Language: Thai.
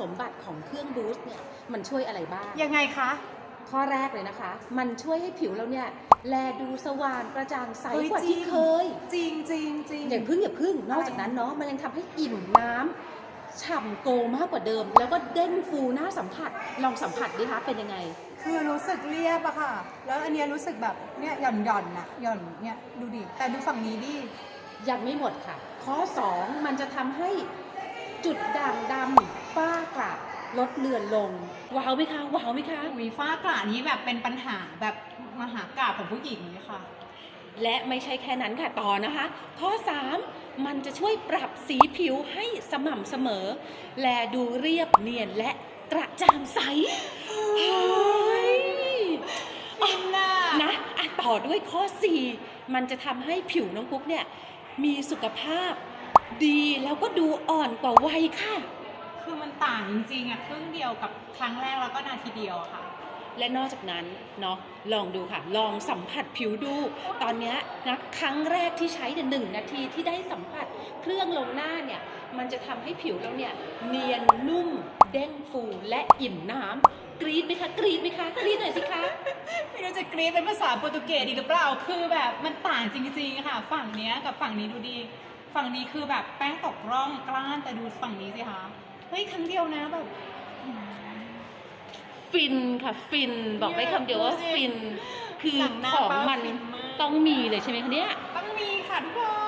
สมบัติของเครื่องบูสต์เนี่ยมันช่วยอะไรบ้าง ยังไงคะ ข้อแรกเลยนะคะ มันช่วยให้ผิวเราเนี่ยแลดูสว่างกระจ่างใสเฮ้ยกว่าจริที่งเคย จริงจริงจริง อย่าพึ่งอย่าพึ่งนอกจากนั้นเนาะมันยังทำให้อิ่มน้ำฉ่ำโกมากกว่าเดิม แล้วก็เด้งฟูหน้าสัมผัสลองสัมผัสดิคะเป็นยังไง คือรู้สึกเรียบอะค่ะ แล้วอันเนี้ยรู้สึกแบบเนี่ยหย่อนหย่อนๆอะหย่อนเนี่ยดูดิ แต่ดูฝั่งนี้ดิ ยังไม่หมดค่ะ ข้อ 2 มันจะทำให้ จุดด่างดำฝ้ากระลดเลือนลง ว้าวไหมคะ ว้าวไหมคะอุยฝ้ากระนี้แบบเป็นปัญหาแบบมหากราบของผู้หญิงเลยค่ะ และไม่ใช่แค่นั้นค่ะต่อนะคะ ข้อ 3 มันจะช่วยปรับสีผิวให้สม่ำเสมอ แลดูเรียบเนียนและกระจ่างใสเฮ้ยฟินน่ะนะอะต่อด้วยข้อ 4 มันจะทำให้ผิวน้องกุ๊กเนี่ยมีสุขภาพ ดีแล้วก็ดูอ่อนกว่าวัยค่ะ คือมันต่างจริงๆอะครึ่งเดียวกับครั้งแรกแล้วก็นาทีเดียวอะค่ะ และนอกจากนั้นเนาะลองดูค่ะ ลองสัมผัสผิวดู ตอนเนี้ยนะครั้งแรกที่ใช้เนี่ยหนึ่งนาทีที่ได้สัมผัสเครื่องลงหน้าเนี่ย มันจะทำให้ผิวเราเนี่ยเนียนนุ่ม เด้งฟูและอิ่มน้ำกรี๊ดไหมคะกรี๊ดไหมคะกรี๊ดหน่อยสิคะ ไม่รู้จะกรี๊ดเป็นภาษาโปรตุเกสดีหรือเปล่า คือแบบมันต่างจริงๆค่ะ ฝั่งเนี้ยกับฝั่งนี้ดูดี ฝั่งนี้คือแบบแป้งตกร่องกล้านแต่ดูฝั่งนี้สิคะเฮ้ยครั้งเดียวนะแบบอืมฟินค่ะฟินบอกได้คำเดียวว่าฟิน คือหนังหน้าของป้ามันฟินมากต้องมีเลยใช่ไหมคะเนี่ย ต้องมีค่ะทุกคน